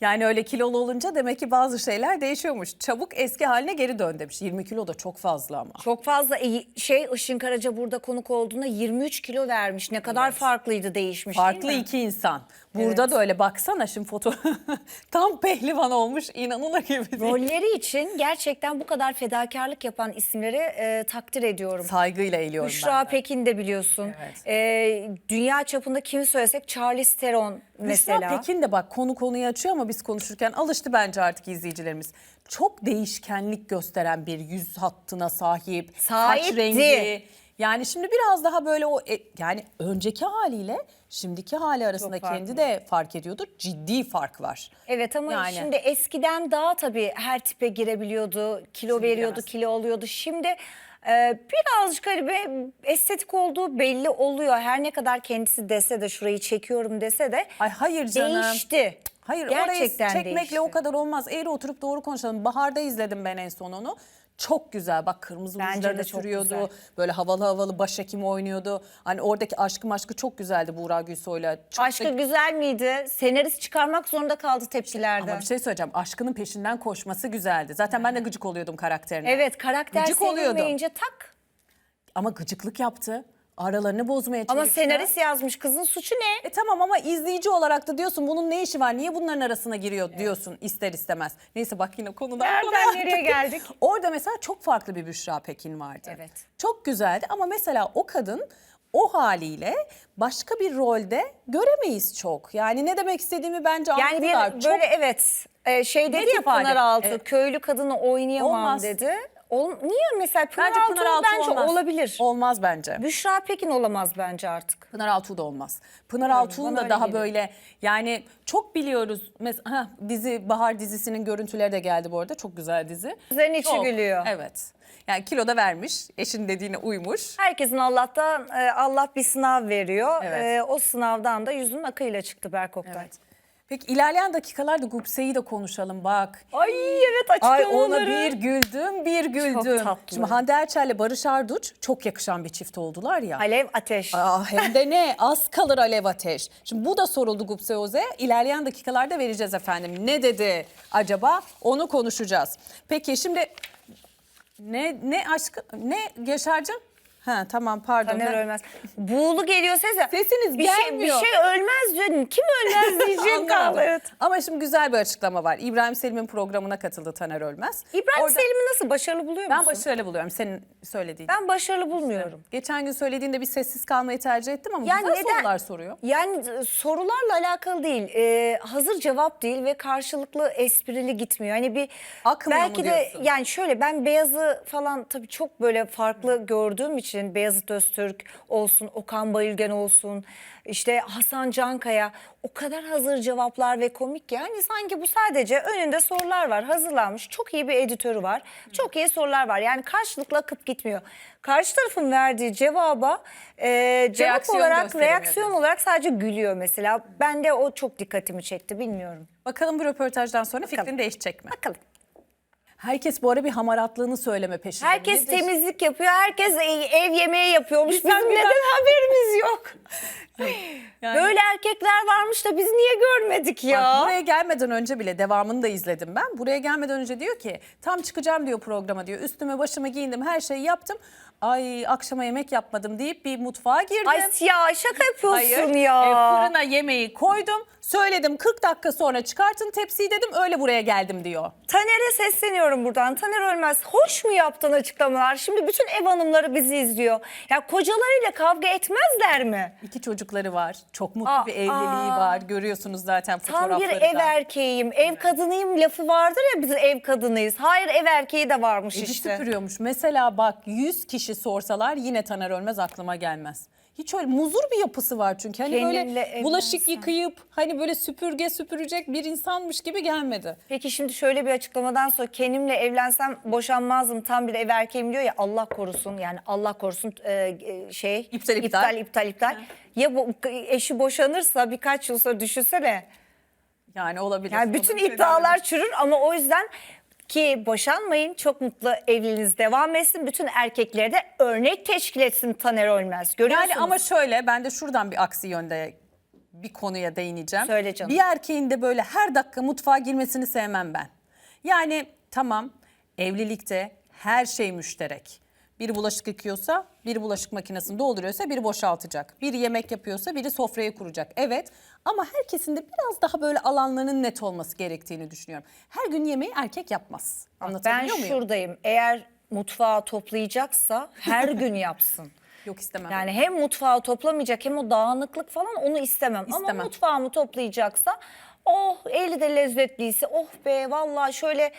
Yani öyle kilolu olunca demek ki bazı şeyler değişiyormuş. Çabuk eski haline geri dön demiş. 20 kilo da çok fazla ama. Çok fazla iyi- şey Işın Karaca burada konuk olduğunda 23 kilo vermiş. Ne kadar farklıydı değişmiş Farklı değil mi? iki insan. Burada Evet. da öyle baksana şimdi foto tam pehlivan olmuş inanılır gibi değil. Rolleri için gerçekten bu kadar fedakarlık yapan isimleri e, takdir ediyorum. Saygıyla eğiliyorum Büşra ben de. Pekin de biliyorsun. Evet. E, dünya çapında kimi söylesek Charlize Theron mesela. Büşra Pekin de bak konu konuyu açıyor ama biz konuşurken alıştı bence artık izleyicilerimiz. Çok değişkenlik gösteren bir yüz hattına sahip. Saç Sahipti. rengi. Yani şimdi biraz daha böyle o e, yani önceki haliyle şimdiki hali arasında farklı. kendi de fark ediyordur. Ciddi fark var. Evet ama Yani. şimdi eskiden daha tabii her tipe girebiliyordu, kilo Şimdi veriyordu, giremez. kilo alıyordu. Şimdi e, birazcık hani be- estetik olduğu belli oluyor. Her ne kadar kendisi dese de şurayı çekiyorum dese de Ay hayır canım. değişti. Hayır Gerçekten orayı çekmekle değişti. o kadar olmaz. Eğri oturup doğru konuşalım. Baharda izledim ben en son onu. Çok güzel. Bak kırmızı Bence de çok sürüyordu. Böyle havalı havalı başhekim oynuyordu. Hani oradaki aşkı maşkı çok güzeldi Buğra Gülsoy'la. Çok da- Aşkı güzel miydi? Senarist çıkarmak zorunda kaldı tepkilerde. Ama bir şey söyleyeceğim. Aşkının peşinden koşması güzeldi. Zaten ben de gıcık oluyordum karakterine. Evet karakter Gıcık oluyordum. sevilmeyince tak. Ama gıcıklık yaptı. Aralarını bozmaya Ama çalıştı. senarist yazmış kızın suçu ne? E tamam ama izleyici olarak da diyorsun bunun ne işi var? Niye bunların arasına giriyor diyorsun ister istemez. Neyse bak yine konudan Nereden konuya nereye attık. geldik? Orada mesela çok farklı bir Büşra Pekin vardı. Evet. Çok güzeldi ama mesela o kadın o haliyle başka bir rolde göremeyiz çok. Yani ne demek istediğimi bence Yani bir anladılar. Çok- böyle evet e, şey dedi ya ifade. Pınaraltı Evet. köylü kadını oynayamam Olmaz. dedi. Ol, niye mesela bence Pınaraltı Pınaraltı bence olmaz. olabilir. Olmaz bence. Büşra Pekin olamaz bence artık. Pınar Altuğ da olmaz. Pınar Altuğ'un bana da öyle daha geliyor. böyle yani çok biliyoruz. Mesela dizi Bahar dizisinin görüntüleri de geldi bu arada. Çok güzel dizi. Güzelin içi Çok, gülüyor. Evet. Yani kilo da vermiş. Eşin dediğine uymuş. Herkesin Allah'tan e, Allah bir sınav veriyor. Evet. E, o sınavdan da yüzünün akıyla çıktı Berk Oktay. Evet. Peki ilerleyen dakikalarda Gupse'yi de konuşalım bak. Ay evet Ay açıklamaları. ona bir güldüm bir güldüm. tatlı. Şimdi Hande Erçel'le Barış Arduç çok yakışan bir çift oldular ya. Alev ateş. Aa, hem de ne az kalır alev ateş. Şimdi bu da soruldu Gupse Oze. İlerleyen dakikalarda vereceğiz efendim. Ne dedi acaba onu konuşacağız. Peki şimdi ne ne aşkı ne Yaşar'cığım? Ha tamam pardon. Taner Ben- ölmez. Buğulu geliyor ses. Sesiniz bir Şey, gelmiyor. bir şey ölmez diyor. Kim ölmez diyeceğim kaldı. Evet. Ama şimdi güzel bir açıklama var. İbrahim Selim'in programına katıldı Taner Ölmez. İbrahim Orada- Selim'i nasıl başarılı buluyor musun? Ben başarılı buluyorum senin söylediğin. Ben başarılı bulmuyorum. Geçen gün söylediğinde bir sessiz kalmayı tercih ettim ama Yani güzel neden- sorular soruyor. Yani sorularla alakalı değil. Ee, hazır cevap değil ve karşılıklı esprili gitmiyor. Hani bir Akmıyor belki de yani şöyle ben Beyaz'ı falan tabii çok böyle farklı gördüğüm için Beyazıt Öztürk olsun, Okan Bayülgen olsun, işte Hasan Cankaya o kadar hazır cevaplar ve komik ki yani sanki bu sadece önünde sorular var hazırlanmış çok iyi bir editörü var çok iyi sorular var yani karşılıklı akıp gitmiyor. Karşı tarafın verdiği cevaba e, cevap Reaksiyon olarak gösteremiyor reaksiyon diyorsun. olarak sadece gülüyor mesela. Ben de o çok dikkatimi çekti bilmiyorum. Bakalım bu röportajdan sonra fikrin değişecek mi? Bakalım. Herkes bu ara bir hamaratlığını söyleme peşinde. Herkes Nedir? temizlik yapıyor. Herkes ev yemeği yapıyormuş. Bizim neden haberimiz yok? Erkekler varmış da biz niye görmedik ya? Bak, buraya gelmeden önce bile devamını da izledim ben. Buraya gelmeden önce diyor ki tam çıkacağım diyor programa diyor. Üstüme başımı giyindim her şeyi yaptım. Ay akşama yemek yapmadım deyip bir mutfağa girdim. Ay ya şaka yapıyorsun Hayır. ya. E, fırına yemeği koydum. Söyledim 40 dakika sonra çıkartın tepsiyi dedim öyle buraya geldim diyor. Taner'e sesleniyorum buradan. Taner Ölmez hoş mu yaptın açıklamalar? Şimdi bütün ev hanımları bizi izliyor. Ya kocalarıyla kavga etmezler mi? İki çocukları var. Çok mutlu Aa, bir evliliği aa. var. Görüyorsunuz zaten Tam bir fotoğrafları ev da. erkeğiyim, ev kadınıyım lafı vardır ya biz ev kadınıyız. Hayır ev erkeği de varmış Evi işte. süpürüyormuş. Mesela bak 100 kişi sorsalar yine Taner Ölmez aklıma gelmez. Hiç öyle muzur bir yapısı var çünkü. Hani Kendinle böyle bulaşık evlensen. yıkayıp hani böyle süpürge süpürecek bir insanmış gibi gelmedi. Peki şimdi şöyle bir açıklamadan sonra kendimle evlensem boşanmazdım tam bir ev erkeğim diyor ya Allah korusun yani Allah korusun e, e, şey İptal, iptal. iptal iptal iptal. Ya bu eşi boşanırsa birkaç yıl sonra düşünsene Yani olabilir. yani bütün iddialar çürür ama o yüzden ki boşanmayın çok mutlu evliliğiniz devam etsin. Bütün erkeklere de örnek teşkil etsin Taner Ölmez. Görüyorsunuz. Yani ama şöyle ben de şuradan bir aksi yönde bir konuya değineceğim. Söyle canım. Bir erkeğin de böyle her dakika mutfağa girmesini sevmem ben. Yani tamam evlilikte her şey müşterek. Biri bulaşık yıkıyorsa, biri bulaşık makinesini dolduruyorsa biri boşaltacak. Biri yemek yapıyorsa biri sofrayı kuracak. Evet ama herkesin de biraz daha böyle alanlarının net olması gerektiğini düşünüyorum. Her gün yemeği erkek yapmaz. Ben Anlatabiliyor muyum? şuradayım. Eğer mutfağı toplayacaksa her gün yapsın. Yok istemem. Yani hem mutfağı toplamayacak hem o dağınıklık falan onu istemem. Ama İstemem. mutfağımı toplayacaksa oh eli de lezzetliyse oh be vallahi şöyle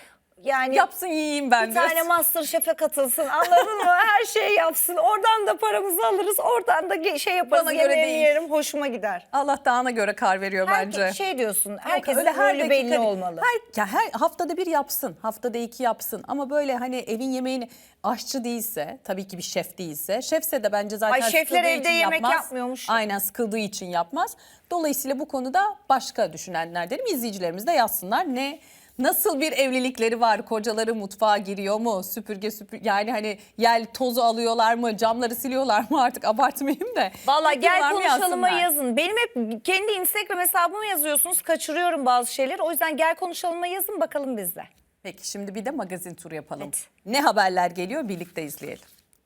yani Yapsın yiyeyim ben bir tane Masterchef'e katılsın anladın mı? Her şeyi yapsın. Oradan da paramızı alırız. Oradan da şey yaparız. Bana göre değil. yerim. Hoşuma gider. Allah dağına göre kar veriyor Herkes bence. şey diyorsun. Herkesin Öyle her rolü belli olmalı. Her, ya her haftada bir yapsın, haftada iki yapsın. Ama böyle hani evin yemeğini aşçı değilse, tabii ki bir şef değilse. Şefse de bence zaten Ay, şefler evde için yemek yapmaz. yapmıyormuş. Aynen sıkıldığı için yapmaz. Dolayısıyla bu konuda başka düşünenler derim. İzleyicilerimiz de yazsınlar. Ne Nasıl bir evlilikleri var? Kocaları mutfağa giriyor mu? Süpürge süpür yani hani yel tozu alıyorlar mı? Camları siliyorlar mı? Artık abartmayayım da. Valla gel konuşalıma yazın. Benim hep kendi Instagram hesabıma yazıyorsunuz. Kaçırıyorum bazı şeyleri. O yüzden gel konuşalıma yazın bakalım bizde. Peki şimdi bir de magazin turu yapalım. Hadi. Ne haberler geliyor birlikte izleyelim.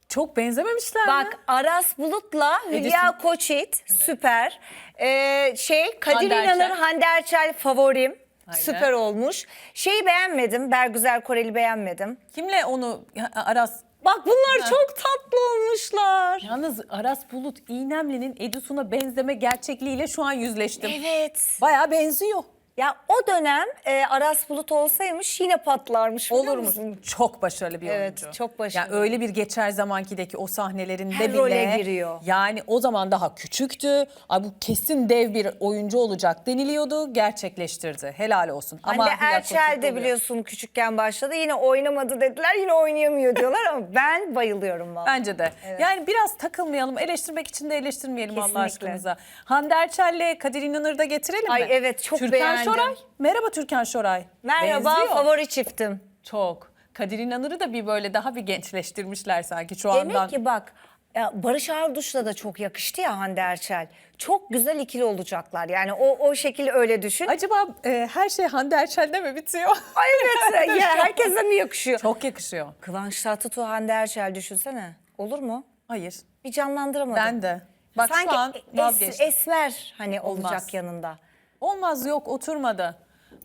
Çok benzememişler mi? Bak Aras Bulut'la Hülya Koçit süper. Ee, şey Kadir Hande İnanır, Erçel. Hande Erçel favorim. Aynen. Süper olmuş. Şeyi beğenmedim. Bergüzar Koreli beğenmedim. Kimle onu Aras? Bak bunlar çok tatlı olmuşlar. Yalnız Aras Bulut İynemli'nin Edison'a benzeme gerçekliğiyle şu an yüzleştim. Evet. Bayağı benziyor. Ya o dönem e, Aras Bulut olsaymış yine patlarmış. biliyor Olur mu? musun? Çok başarılı bir Evet, oyuncu. çok başarılı. Yani öyle bir geçer zamankideki o sahnelerinde Her bile. role giriyor. Yani o zaman daha küçüktü. Ay bu kesin dev bir oyuncu olacak deniliyordu. Gerçekleştirdi. Helal olsun. Hande Hülya Erçel de oluyor. biliyorsun küçükken başladı. Yine oynamadı dediler. Yine oynayamıyor diyorlar ama ben bayılıyorum vallahi. Bence de. Yani biraz takılmayalım. Eleştirmek için de eleştirmeyelim Allah Kesinlikle. aşkınıza. Hande Erçel'le Kadir İnanır'ı da getirelim Ay mi? evet, çok Türkan beğendim. Şoray. Merhaba Türkan Şoray. Merhaba Benziyor. favori çiftim. Çok. Kadir İnanır'ı da bir böyle daha bir gençleştirmişler sanki şu Demek andan. ki bak ya Barış Arduç'la da çok yakıştı ya Hande Erçel. Çok güzel ikili olacaklar. Yani o o şekilde öyle düşün. Acaba e, her şey Hande Erçel'de mi bitiyor? Ay evet ya herkese mi yakışıyor? Çok yakışıyor. Kıvanç Tatlıtuğ Hande Erçel düşünsene. Olur mu? Hayır. Bir canlandıramadım. Ben de. Bak Sanki şu an es- vazgeçtim. esmer hani Olmaz. olacak yanında. Olmaz yok oturmadı.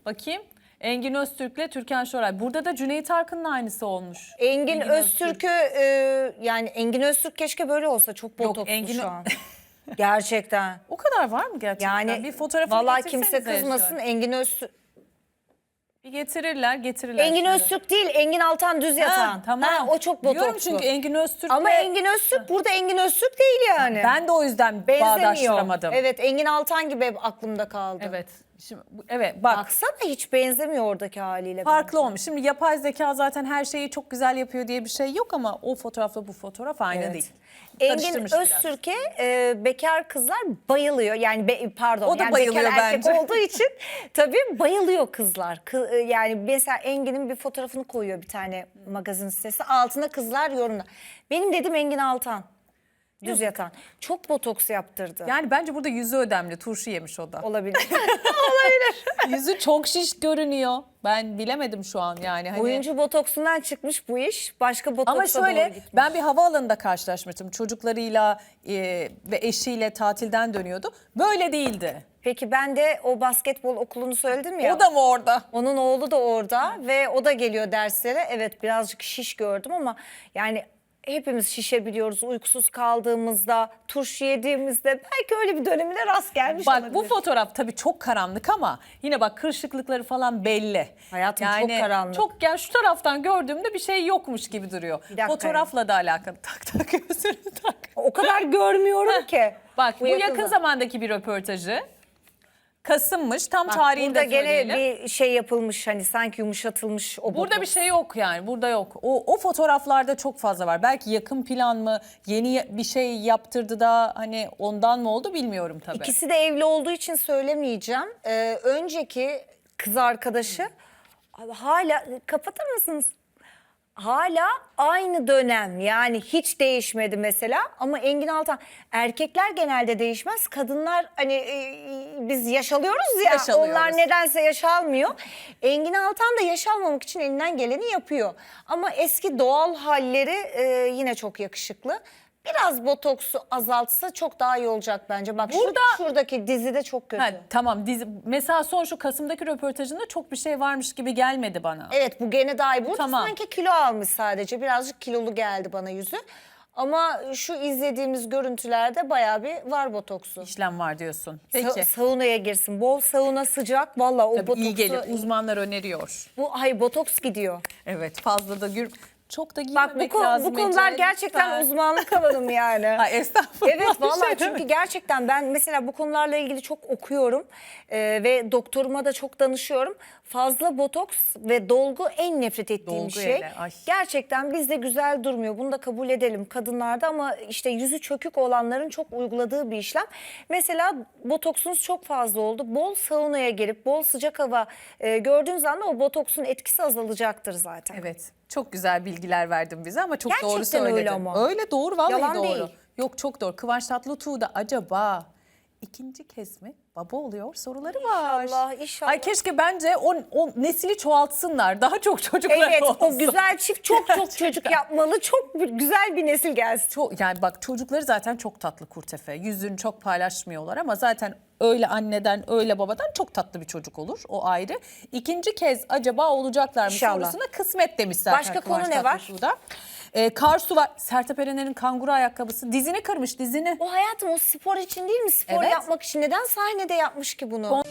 Bakayım. Engin Öztürk'le Türkan Şoray. Burada da Cüneyt Arkın'ın aynısı olmuş. Engin, Öztürk'ü e, yani Engin Öztürk keşke böyle olsa çok Yok, botokslu Engin Ö- şu an. Gerçekten. O kadar var mı gerçekten? Yani bir fotoğrafını vallahi kimse kızmasın. Engin Öztürk. Bir getirirler getirirler. Engin şimdi. Öztürk değil Engin Altan Düz Yatan. Ha, tamam. Ha, o çok botokslu. Diyorum çünkü Engin Öztürk'le... Ama Engin Öztürk burada Engin Öztürk değil yani. Ben de o yüzden Benzemiyor. bağdaştıramadım. Evet Engin Altan gibi aklımda kaldı. Evet. Şimdi, evet bak. Baksana hiç benzemiyor oradaki haliyle. Farklı olmuş. Şimdi yapay zeka zaten her şeyi çok güzel yapıyor diye bir şey yok ama o fotoğrafla bu fotoğraf aynı Evet. değil. Engin Karıştırmış biraz. Öztürk'e e, bekar kızlar bayılıyor. Yani be- pardon. O da yani bayılıyor bekar erkek bence. olduğu için tabii bayılıyor kızlar. Kı- e, yani mesela Engin'in bir fotoğrafını koyuyor bir tane magazin sitesi. Altına kızlar yorumla. Benim dedim Engin Altan. Düz yatan. Çok botoks yaptırdı. Yani bence burada yüzü ödemli. Turşu yemiş o da. Olabilir. yüzü çok şiş görünüyor. Ben bilemedim şu an yani. Hani... Oyuncu botoksundan çıkmış bu iş. Başka botoksa Ama şöyle doğru gitmiş. ben bir havaalanında karşılaşmıştım. Çocuklarıyla e, ve eşiyle tatilden dönüyordu. Böyle değildi. Peki ben de o basketbol okulunu söyledim ya. O da mı orada? Onun oğlu da orada ve o da geliyor derslere. Evet birazcık şiş gördüm ama yani hepimiz şişebiliyoruz uykusuz kaldığımızda, turşu yediğimizde belki öyle bir dönemine rast gelmiş Bak olabilir. bu fotoğraf tabii çok karanlık ama yine bak kırışıklıkları falan belli. Hayatım çok karanlık. Çok yani şu taraftan gördüğümde bir şey yokmuş gibi duruyor. Bir dakika Fotoğrafla da alakalı. Tak tak gözünü tak. O kadar görmüyorum ki. Bak bu, yakın, yakın zamandaki bir röportajı. Kasım'mış tam Bak, tarihini burada de gene söyleyelim. bir şey yapılmış hani sanki yumuşatılmış o Burada bir botoks. şey yok yani burada yok. O, o fotoğraflarda çok fazla var. Belki yakın plan mı yeni bir şey yaptırdı da hani ondan mı oldu bilmiyorum tabii. İkisi de evli olduğu için söylemeyeceğim. Ee, önceki kız arkadaşı hala kapatır mısınız? Hala aynı dönem yani hiç değişmedi mesela ama Engin Altan erkekler genelde değişmez kadınlar hani e, biz yaş alıyoruz ya Yaş alıyoruz. onlar nedense yaş almıyor. Engin Altan da yaş almamak için elinden geleni yapıyor ama eski doğal halleri e, yine çok yakışıklı. Biraz botoksu azaltsa çok daha iyi olacak bence. Bak Burada- şu, şuradaki dizide çok kötü. Ha, tamam dizi, mesela son şu Kasım'daki röportajında çok bir şey varmış gibi gelmedi bana. Evet bu gene daha iyi. Burada Tamam. sanki kilo almış sadece. Birazcık kilolu geldi bana yüzü. Ama şu izlediğimiz görüntülerde bayağı bir var botoksu. İşlem var diyorsun. Sa- Peki. saunaya girsin. Bol sauna sıcak. Valla o Tabii botoksu. iyi gelir. Uzmanlar öneriyor. Bu ay botoks gidiyor. Evet fazla da gür çok da Bak bu, giymemek konu- lazım. bu konular Ece, gerçekten lütfen. uzmanlık alanım yani. Ay estağfurullah. Evet bir vallahi şey çünkü gerçekten ben mesela bu konularla ilgili çok okuyorum Ee, ve doktoruma da çok danışıyorum. Fazla botoks ve dolgu en nefret ettiğim Dolgu şey. hele, ay. Gerçekten bizde güzel durmuyor. Bunu da kabul edelim kadınlarda ama işte yüzü çökük olanların çok uyguladığı bir işlem. Mesela botoksunuz çok fazla oldu. Bol saunaya girip bol sıcak hava e, gördüğünüz anda o botoksun etkisi azalacaktır zaten. Evet. Çok güzel bilgiler verdin bize ama çok Gerçekten doğru söyledin. öyle ama. Öyle doğru vallahi Yalan doğru. değil. Yok çok doğru. Kıvanç Tatlıtuğ da acaba ikinci kez mi baba oluyor soruları var. İnşallah, inşallah. Ay keşke bence o, o nesili çoğaltsınlar. Daha çok çocuklar Evet olsun. o güzel çift çok çok çocuk yapmalı. Çok güzel bir nesil gelsin. Çok, yani bak çocukları zaten çok tatlı kurtefe. Yüzünü çok paylaşmıyorlar ama zaten öyle anneden öyle babadan çok tatlı bir çocuk olur. O ayrı. İkinci kez acaba olacaklar mı İnşallah. sorusuna kısmet demiş zaten Başka konu ne var? Tatlıtuğ'da. Ee, Karsu var. Sertab Erener'in kanguru ayakkabısı. Dizini kırmış dizini. O hayatım o spor için değil mi? Spor Evet. yapmak için. Neden sahnede yapmış ki bunu?